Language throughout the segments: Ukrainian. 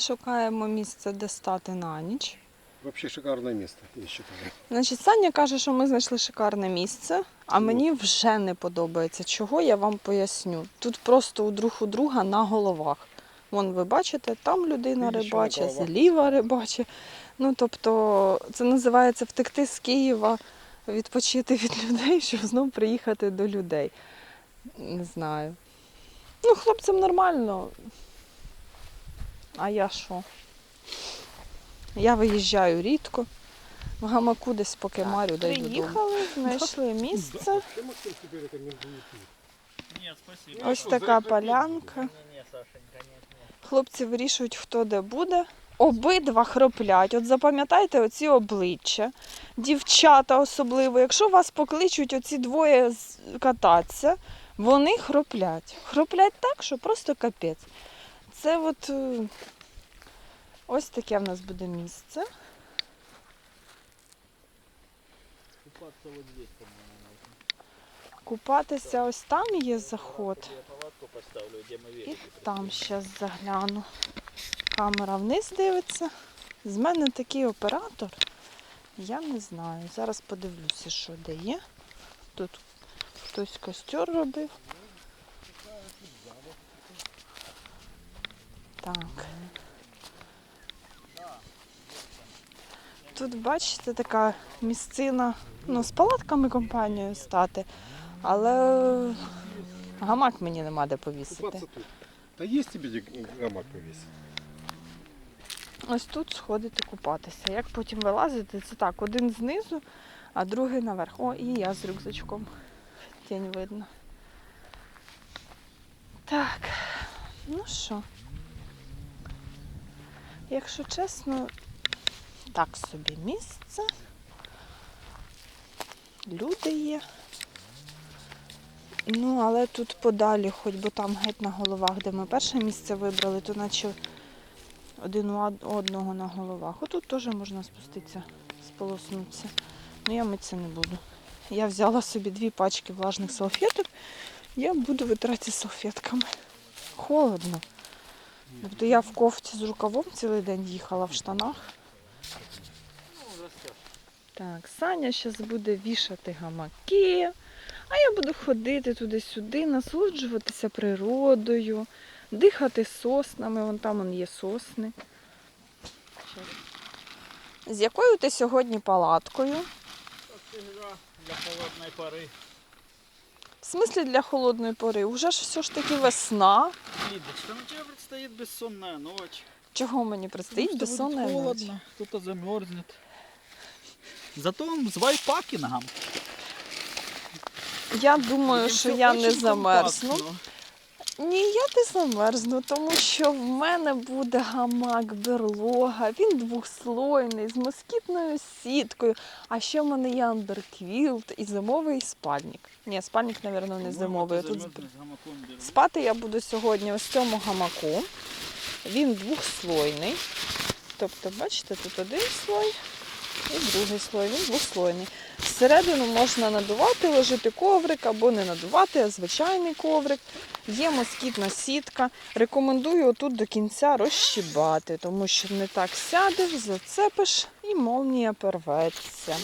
Шукаємо місце, де стати на ніч. Вообще шикарное место, я считаю. Значить, Саня каже, що ми знайшли шикарне місце, а мені вже не подобається. Чого я вам поясню? Тут просто у друг у друга на головах. Вон ви бачите, там людина на зліва рибачить. Ну тобто, це називається втекти з Києва, відпочити від людей, щоб знов приїхати до людей. Не знаю. Ну, хлопцям нормально. А я що? Я виїжджаю рідко. В гамаку десь поки марю дай додому. Приїхали, знайшли місце. Ось така полянка. Хлопці вирішують, хто де буде. Обидва хроплять. От запам'ятайте оці обличчя. Дівчата особливо. Якщо вас покличуть оці двоє кататися, вони хроплять. Хроплять так, що просто капець. Це от е, ось таке в нас буде місце. Купаться вот здесь, по-моему, можно. Купатися ось там є заход. Я палатку поставлю, где мы І там зараз загляну. Камера вниз дивиться. З мене такий оператор. Я не знаю. Зараз подивлюся, що де є. Тут хтось костер робив. Так. Тут, бачите, така місцина, ну, з палатками компанією стати, але гамак мені нема де повісити. Есть тебе где гамак повесить? Ось тут сходити купатися. Як потім вилазити, це так, один знизу, а другий наверх. О, і я з рюкзачком. Тінь видно. Так, ну що. Якщо чесно, так собі місце. Люди є. Ну, але тут подалі, хоч би там геть на головах, де ми перше місце вибрали, то наче один у одного на головах. Отут теж можна спуститися, сполоснутися. Ну я митися не буду. Я взяла собі дві пачки влажних салфеток. Я буду витирати салфетками. Холодно. Тобто я в кофті з рукавом цілий день їхала в штанах. Так, Саня зараз буде вішати гамаки, а я буду ходити туди-сюди, насолоджуватися природою, дихати соснами. Вон там вон є сосни. З якою ти сьогодні палаткою? Для холодной поры. В смислі для холодної пори? Уже ж все ж таки весна. Лидочка, ну тебе предстоит бессонная ночь. Чого мені предстоїть Потому что безсонна будет ніч? холодно, кто-то замерзнет. Зато звай Пакингам. Я думаю, що я не замерзну. Ні, я не замерзну, тому що в мене буде гамак, берлога. Він двохслойний з москітною сіткою. А ще в мене є андерквілт і зимовий спальник. Ні, спальник, мабуть, не зимовий. ты Тут спати я буду сьогодні ось в цьому гамаку. Він двохслойний. Тобто, бачите, тут один слой і другий слой. Він двохслойний. Всередину можна надувати, ложити коврик або не надувати, а звичайний коврик. Є москітна сітка. Рекомендую отут до кінця розщібати, тому що не так сядеш, зацепиш і молнія порветься.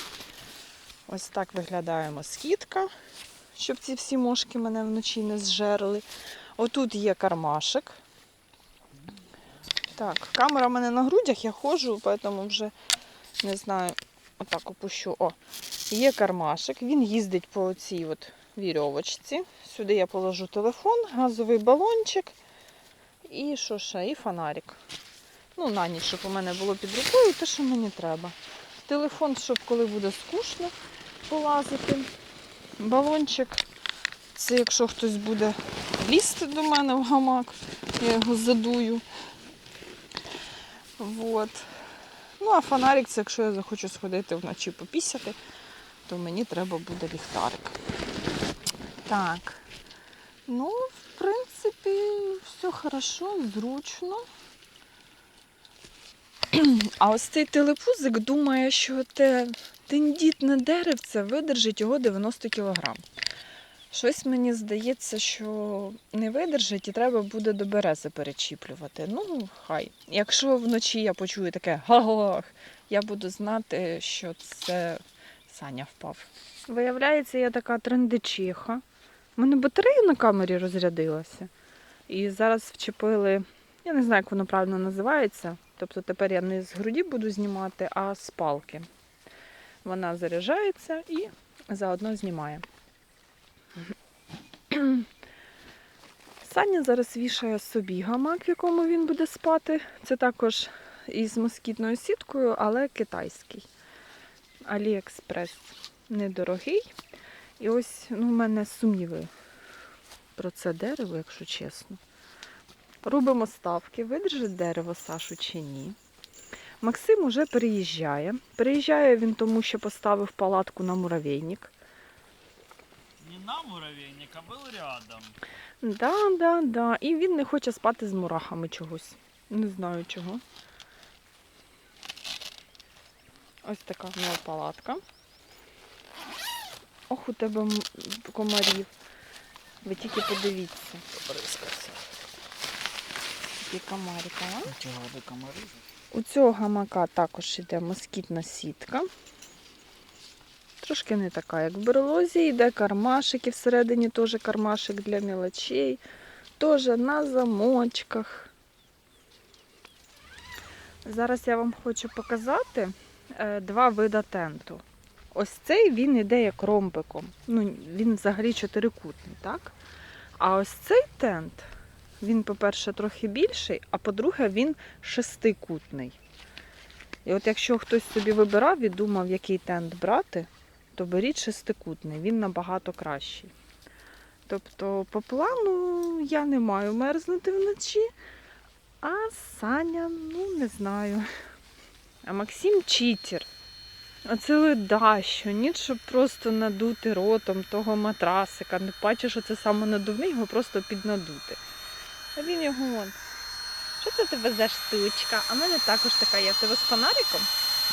Ось так виглядає москітка, щоб ці всі мошки мене вночі не зжерли. Отут є кармашик. Так, камера в мене на грудях, я ходжу, тому вже не знаю, отак опущу. О, є кармашик, він їздить по цій от вірьовочці. Сюди я положу телефон, газовий балончик і що ще, і фонарик. Ну, на ніч, щоб у мене було під рукою те, що мені треба. Телефон, щоб коли буде скучно полазити. Балончик. Це якщо хтось буде лізти до мене в гамак, я його задую. Вот. Ну, а фонарик це якщо я захочу сходити вночі попісяти, то мені треба буде ліхтарик. Так. Ну, в принципі, все хорошо, зручно. А ось цей телепузик думає, що те тендітне деревце видержить його 90 кг. Щось мені здається, що не видержить і треба буде до берези перечіплювати. Ну, хай. Якщо вночі я почую таке галах, я буду знати, що це Саня впав. Виявляється, я така трендичиха. У мене батарея на камері розрядилася. І зараз вчепили, я не знаю, як воно правильно називається. Тобто тепер я не з груді буду знімати, а з палки. Вона заряджається і заодно знімає. Саня зараз вішає собі гамак, в якому він буде спати. Це також із москітною сіткою, але китайський. Аліекспрес недорогий. І ось ну, в мене сумніви про це дерево, якщо чесно. Робимо ставки, видержить дерево Сашу чи ні. Максим уже переїжджає. Переїжджає він тому, що поставив палатку на муравейник. Не на муравейник, а был рядом. Да, да, да. І він не хоче спати з мурахами чогось. Не знаю чого. Ось така в нього палатка. Ох, у тебе комарів. Ви тільки подивіться, Побризкався. які комарики, а? У цього гамака також йде москітна сітка. Трошки не така, як в берлозі. Йде кармашик і всередині теж кармашик для мілочей. Теж на замочках. Зараз я вам хочу показати е, два вида тенту. Ось цей він йде як ромбиком. Ну, він взагалі чотирикутний, так? А ось цей тент, він, по-перше, трохи більший, а по-друге, він шестикутний. І от якщо хтось собі вибирав і думав, який тент брати, то беріть шестикутний, він набагато кращий. Тобто, по плану я не маю мерзнути вночі, а Саня, ну не знаю. А Максим читер. Оце ледащо, ніч, щоб просто надути ротом того матрасика. Не бачиш, що це саме надувний, його просто піднадути. А він його вон. Що це ти везеш штучка? А в мене також така є. В тебе з фонариком?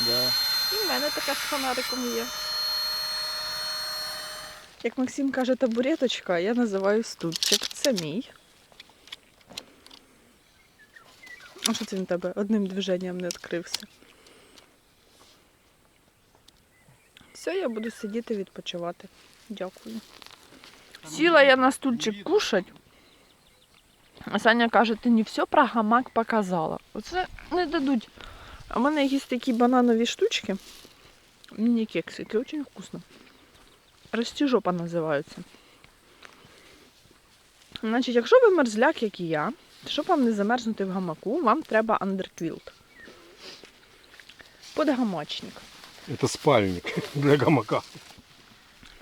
Да. І в мене така з фонариком є. Як Максим каже, табуреточка, я називаю стульчик. Це мій. А що це він тебе одним движенням не відкрився? Все, я буду сидіти відпочивати. Дякую. Сіла я на стульчик кушать. А Саня каже, ти не все про гамак показала. Оце не дадуть. А в мене є такі бананові штучки. Міні-кексики, дуже вкусно. Растіжопа називаються. Значить, якщо ви мерзляк, як і я, щоб вам не замерзнути в гамаку, вам треба андерквілт. Подгамачник. Это спальник для гамака.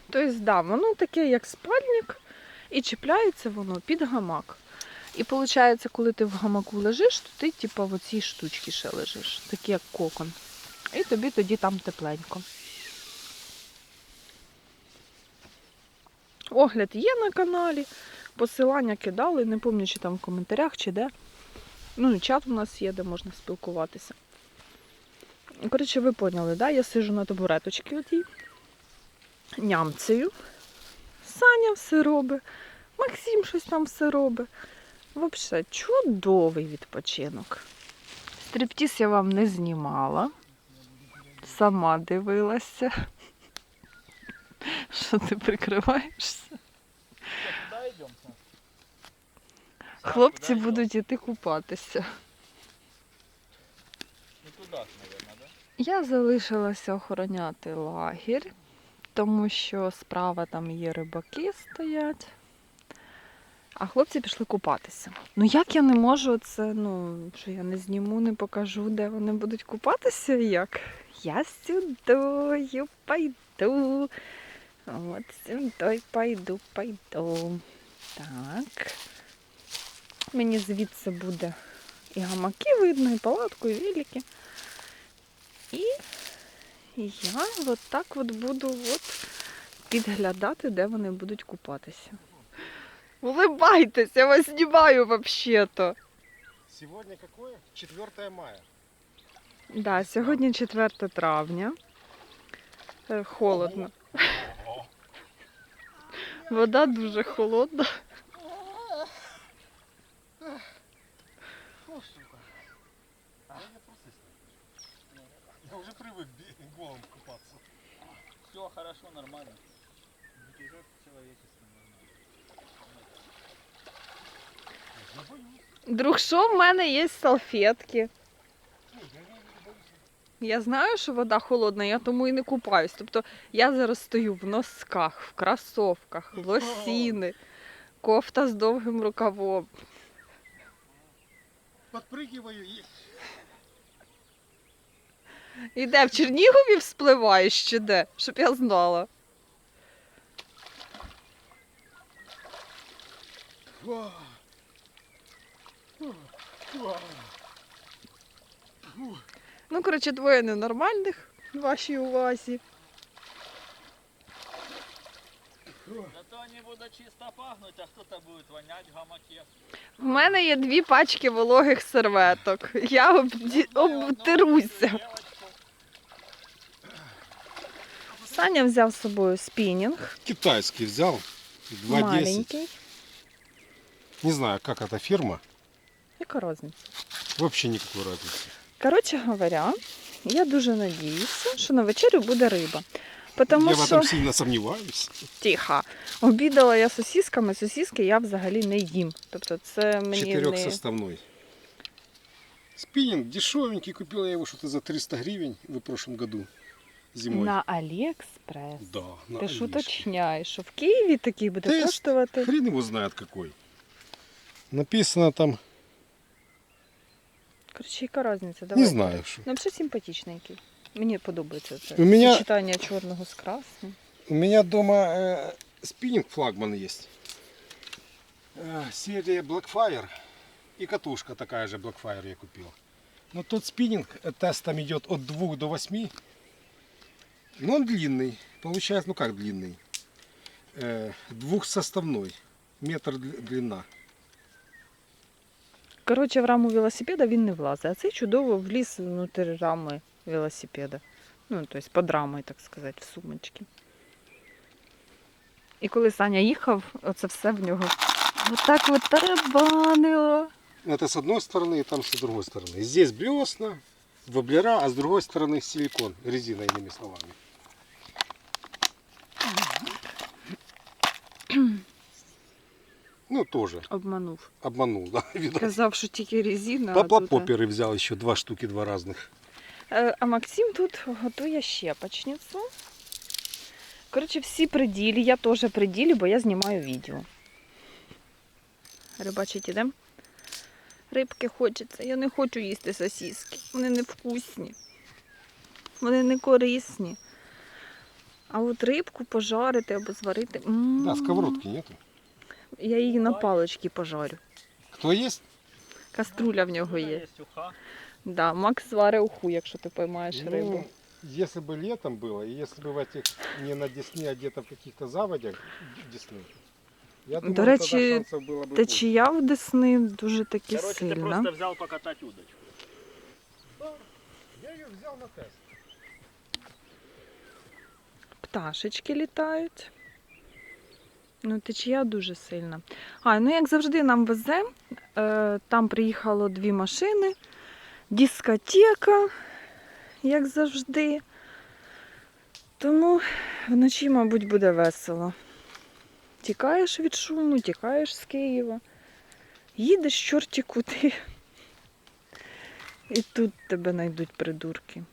Тобто, да, воно таке, як спальник, і чіпляється воно під гамак. І виходить, коли ти в гамаку лежиш, то ти, типу, в оцій штучці ще лежиш, такі як кокон. І тобі тоді там тепленько. Огляд є на каналі, посилання кидали, не пам'ятаю, чи там в коментарях, чи де. Ну, і чат у нас є, де можна спілкуватися. Коротше, ви поняли, да? Я сижу на табуреточці отій нямцею. Саня все робить, Максим щось там все робить. Взагалі, чудовий відпочинок. Стриптіз я вам не знімала. Сама дивилася. Що ти прикриваєшся? Хлопці будуть іти купатися. Я залишилася охороняти лагір, тому що справа там є рибаки стоять. А хлопці пішли купатися. Ну як я не можу це, ну, що я не зніму, не покажу, де вони будуть купатися і як? Я сюди пойду. От сюди пойду, пойду. Так. Мені звідси буде і гамаки видно, і палатку, і велики. І я от так от буду от підглядати, де вони будуть купатися. Улибайтеся, я вас знімаю взагалі-то. Сегодня какое? 4 мая. Да, сьогодні 4 травня. Е, Холодно. Вода дуже холодна. О, сука. А я просто Я уже привык голым купаться. Все хорошо, нормально. Бытие человеческое нормально. Друг, що в мене є салфетки? Я знаю, що вода холодна, я тому і не купаюсь. Тобто я зараз стою в носках, в кросовках, в лосіни, кофта з довгим рукавом. Подпрыгиваю и... І де в Чернігові вспливаєш чи де? Щоб я знала. Ва. Ва. Ну, коротше, двоє ненормальних в вашій увазі. Зато они будут чисто пахнуть, а кто-то будет вонять в гамаке. В мене є дві пачки вологих серветок. Я обді... обтируся. Саня взяв з собою спінінг Китайский взял. 2,10. маленький. Не знаю, как эта фирма. Яка різниця? Вообще никакой разницы. Коротше говоря, я дуже надіюся, що на вечерю буде риба. Тому я в що этом сильно сомневаюсь. тихо. Обідала я сосісками, сосіски я взагалі не їм. Тобто це мені не... Четырехсоставной. Спиннинг дешевенький. Купил я его что-то за 300 гривен в прошлом году. Зимой. на Аліекспрес. Да, на Ти ж уточняєш, що в Києві такий буде Тест. коштувати. Хрен его знает какой. Написано там, Коротше, яка різниця? Давай. не знаю, что. Ну, взагалі симпатичненький. Мені подобається це. У мене- Сочетання чорного з красним. У меня дома э, спиннинг флагман есть. Э, серия Blackfire. И катушка такая же Blackfire я купил. Но тот спиннинг э, тестом идет от 2 до 8. Но он длинный. Получается, ну как длинный? Э, двухсоставной. Метр дли- длина. Коротше, в раму велосипеда він не влазить, а цей чудово вліз внутрі рами велосипеда. Ну, тобто під рамою, так сказати, в сумочці. І коли Саня їхав, оце все в нього отак от тарабанило. Это с одной стороны, и там с другой стороны. Здесь блесна, воблера, а с другой стороны силикон, резина, иными словами. Ну, тоже Обманув. обманул, да, видать. Казав, що тільки резина. а тут, Поплапоперы взял еще два штуки, два разных. Е, А Максим тут готує щепочницю. Коротше, всі при ділі, я теж при ділі, бо я знімаю відео. Рибачить ідем. Рибки хочеться. Я не хочу їсти сосиски. Вони невкусні. Вони не корисні. А от рибку пожарити або зварити. м, Да, сковородки нету. Я її на паличці пожарю. Кто есть? Каструля в нього У меня є. есть уха. Да, Макс зварить уху, якщо ти поймаєш рибу. Ну, если бы летом было, и если бы в этих не на Десне, а где-то в каких-то заводях Десны, я думаю, До речі, тогда шансов было бы больше. Течія в Десни дуже таки Короче, ты сильна. просто взял покатать удочку. Я ее взял на тест. Пташечки літають. Ну, течія дуже сильна. А, ну як завжди нам везе. Е, там приїхало дві машини, дискотека, як завжди. Тому вночі, мабуть, буде весело. Тікаєш від шуму, тікаєш з Києва, їдеш чорті куди. І тут тебе знайдуть придурки.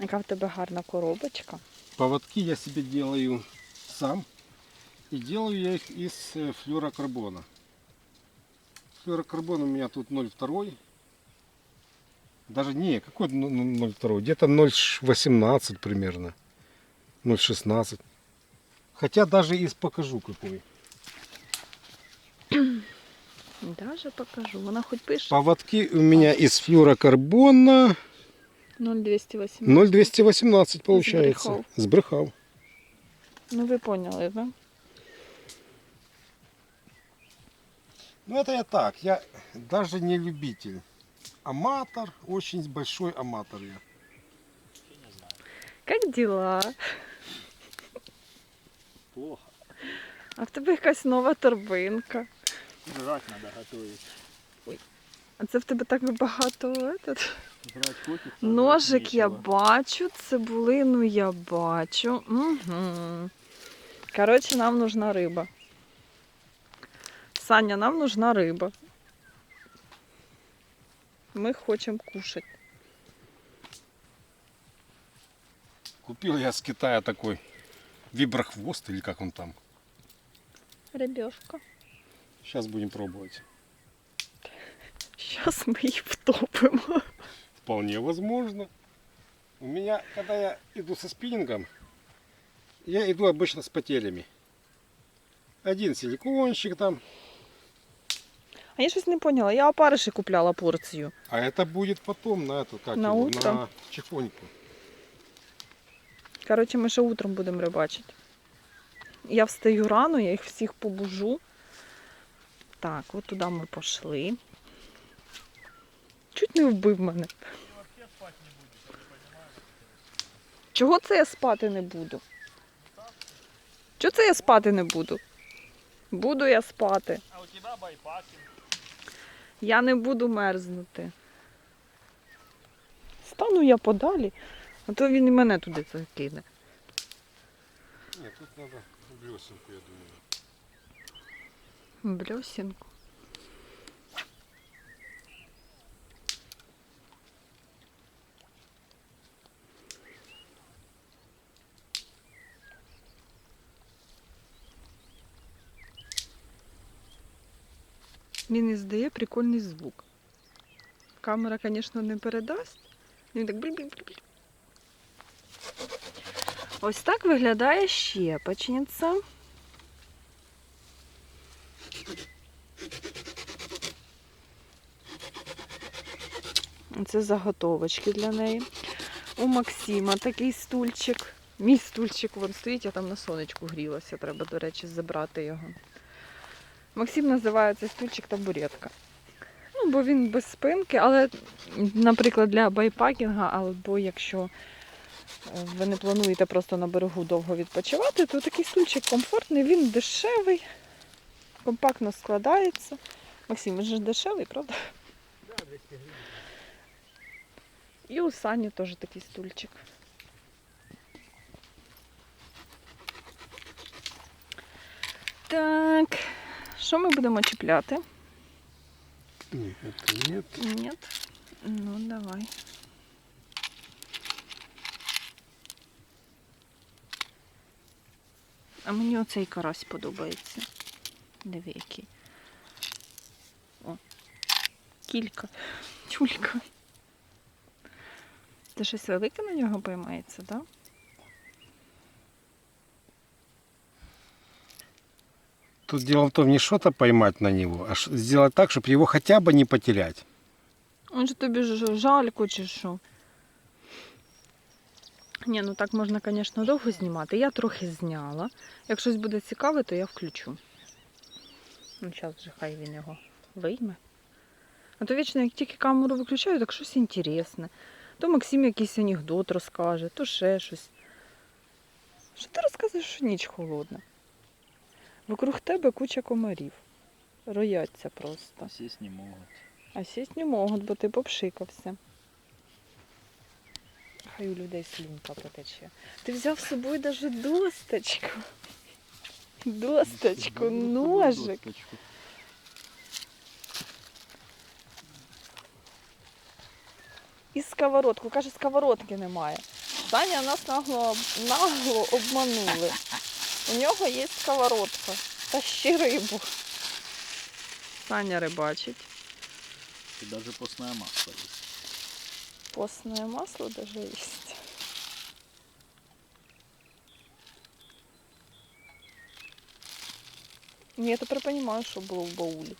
Яка в тебе гарна коробочка. Поводки я себе делаю сам. И делаю я их из э, флюорокарбона. Флюорокарбон у меня тут 0,2. Даже не, какой ну- ну, 0,2? Где-то 0,18 примерно. 0,16. Хотя даже из покажу какой. Даже покажу. Вона хоч пише Поводки у меня из флюорокарбона 0,208. 0,218 получается. Сбрехал. Сбрехал. Ну ви поняли, да? Ну это я так, я даже не любитель. Аматор, очень большой аматор я. Как дела? Плохо. А в тебе якась нова торбинка. Жрать надо готовить. А це в тебе так багато. Этот. Жрать хочется. а Ножик я бачу, цибулину я бачу. Угу. Коротше, нам нужна риба. Саня, нам нужна риба. Ми хочемо кушати. Купил я с Китая такой виброхвост или как он там. Ребешка. Сейчас будем пробовать. Зараз ми їх втопимо. Вполне возможно. У меня, когда я иду со спиннингом, я иду обычно с потерями. Один силикончик там, А я щось не поняла. Я опариші купляла порцію. а это будет потом на эту, как На его, утро? на чехоньку. Коротше, ми ще утром будемо рибачити. Я встаю рано, я їх всіх побужу. Так, от туди ми пішли. Чуть не вбив мене. Чого це я спати не буду? Чого це я спати не буду? Буду я спати. А у тебя байпакинг. Я не буду мерзнути. Стану я подалі, а то він і мене туди закине. Ні, тут треба блесенку, я думаю. Бльосінку. Він іздає прикольний звук. Камера, звісно, не передасть. Він так блі-блі-блі. Ось так виглядає щепочниця. Це заготовочки для неї. У Максима такий стульчик. Мій стульчик вон стоїть, я там на сонечку грілася. Треба, до речі, забрати його. Максим називає цей стульчик табуретка. Ну, бо він без спинки, але, наприклад, для байпакінга, або якщо е, ви не плануєте просто на берегу довго відпочивати, то такий стульчик комфортний, він дешевий, компактно складається. Максим, він же дешевий, правда? Да, 200 гривен. І у Сані теж такий стульчик. Так, що ми будемо чіпляти? Нет, это нет. Ні. Ну, давай. А мені оцей карась подобається. Диви який. О. Кілька. Тюлька. Це щось велике на нього поймається, так? Да? Тут дело в том, не что-то поймать на него, а сделать так, чтобы его хотя бы не потерять. Он же тобі ж жалько чи що? Ні, ну так можна, звісно, довго знімати. Я трохи зняла. Як щось буде цікаве, то я включу. Ну, зараз вже хай він його вийме. А то вічно, як тільки камеру виключаю, так щось інтересне. То Максим якийсь анекдот розкаже, то ще щось. Що ти розказуєш, що ніч холодна? Вокруг тебе куча комарів. Рояться просто. Сесть не могут. А сесть не можуть, бо ти попшикався. Хай у людей слюнка потече. Ти взяв з собою навіть досточку. Досточку, ножик. І сковородку. Каже, сковородки немає. Саня нас нагло, нагло обманули. У нього є сковородка. Та ще рибу. Саня рибачить. И даже постное масло есть. Постное масло даже есть. Я тепер понимаю, що було в баулі.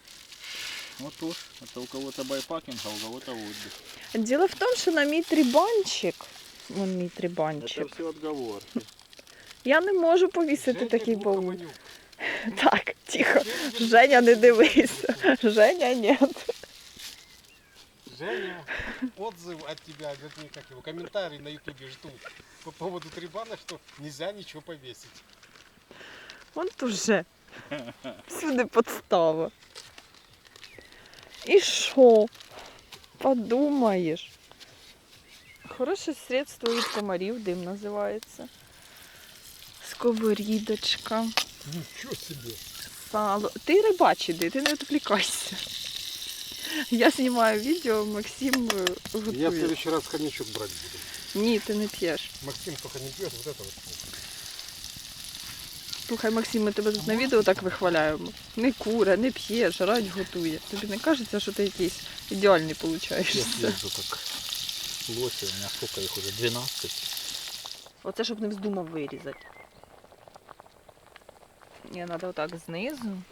Вот уж. Это у кого-то байпакинг, а у кого-то отдых. Діло в тому, що на мій трибанчик, вон мій Это трибанчик, все отговорки. Я не можу повісити Женя такий баул. Так, тихо. Женя, не дивись. Женя, ні. Женя, отзыв от тебя, вернее, как его, комментарий на ютубе ждут по поводу трибана, что нельзя ничего повесить. Вон уже. Всюди подстава. І що? Подумаєш. Хороше средство від комарів, дим називається. Сковорідочка, Ничего себе. сало. Ти рибач іди, ти не відвлікайся. Я знімаю відео, Максим е, Я в готує. следующий раз коньячок брать буду. Ні, ти не п'єш. Максим только не пьет вот это вот. Слухай, Максим, ми тебе тут на відео так вихваляємо. Не куре, не п'є, жрать готує. Тобі не кажеться, що ти якийсь ідеальний Я получаєшся? съезжу как лоси, у меня сколько их уже? 12. Оце щоб не вздумав вирізати. Ні, треба отак знизу.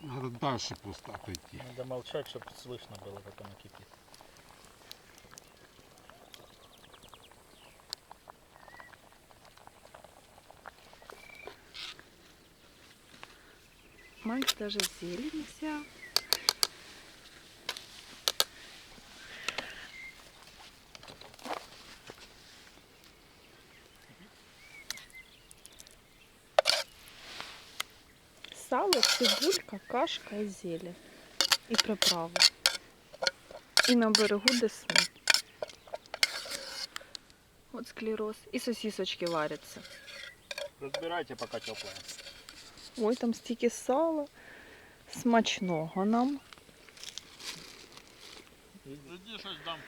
Надо дальше просто отойти. Надо молчать, чтобы слышно было, как оно кипит. Макс даже зелень взяв. Сало, цибулька, кашка і зелень. І приправи. І на берегу десни. От склероз. І сосісочки варяться. Разбирайте, пока теплое. Ой, там стільки сала. Смачного нам. Дам.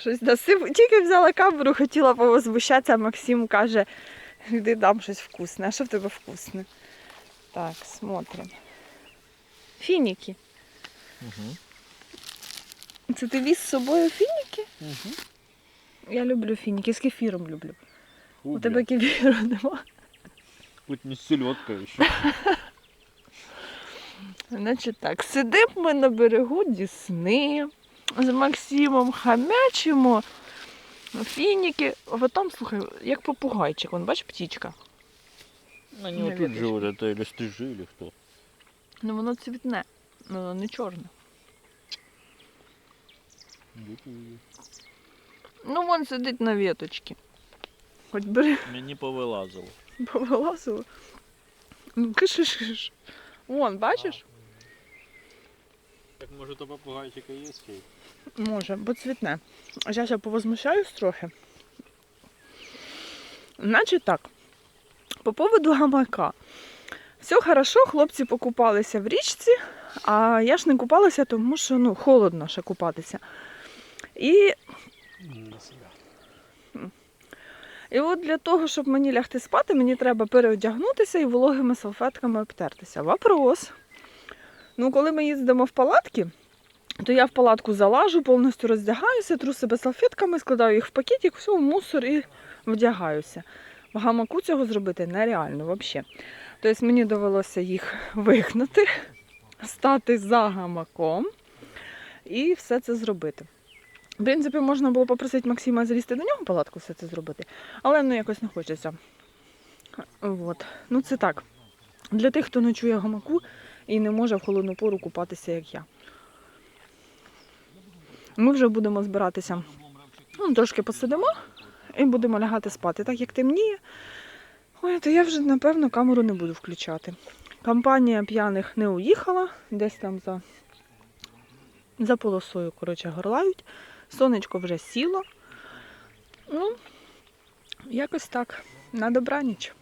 Щось досив. Тільки взяла камеру, хотіла повозмущатися, а Максим каже, йди дам щось вкусне. А що в тебе вкусне? Так, смотрим. Фініки. Угу. Це ти віз з собою фініки? Угу. Я люблю фініки, з кефіром люблю. У тебе кефіру нема. Хоть не селедка еще. Значить так, сидимо ми на берегу Дісни з Максимом, хамячимо фініки. А от там, слухай, як попугайчик, вон, бач, птічка. Они На вот тут веточке. живут, это или стрижи, или кто. Ну воно цвітне, ну воно не чорне. Ну вон сидить на веточці. Хоч бери, Мне не повылазило. повилазило. Ну киш-киш. Вон, бачиш? Так может у попугайчика есть фейк? Може, бо цвітне. А зараз я повозмущаюсь трохи. Значить так, по поводу гамака. Все хорошо, хлопці покупалися в річці, а я ж не купалася, тому що ну, холодно ще купатися. І І от для того, щоб мені лягти спати, мені треба переодягнутися і вологими салфетками обтертися. Вопрос. Ну, коли ми їздимо в палатки, то я в палатку залажу, повністю роздягаюся, тру себе салфетками, складаю їх в пакетик, все, в мусор і вдягаюся. В гамаку цього зробити нереально взагалі. Тобто мені довелося їх вигнати, стати за гамаком і все це зробити. В принципі, можна було попросити Максима залізти до нього палатку все це зробити, але ну якось не хочеться. От. Ну це так. Для тих, хто не чує гамаку і не може в холодну пору купатися, як я. Ми вже будемо збиратися. Ну, трошки посидимо і будемо лягати спати. Так як темніє, ой, то я вже, напевно, камеру не буду включати. Компанія п'яних не уїхала, десь там за, за полосою, коротше, горлають. Сонечко вже сіло. Ну, якось так. На добраніч.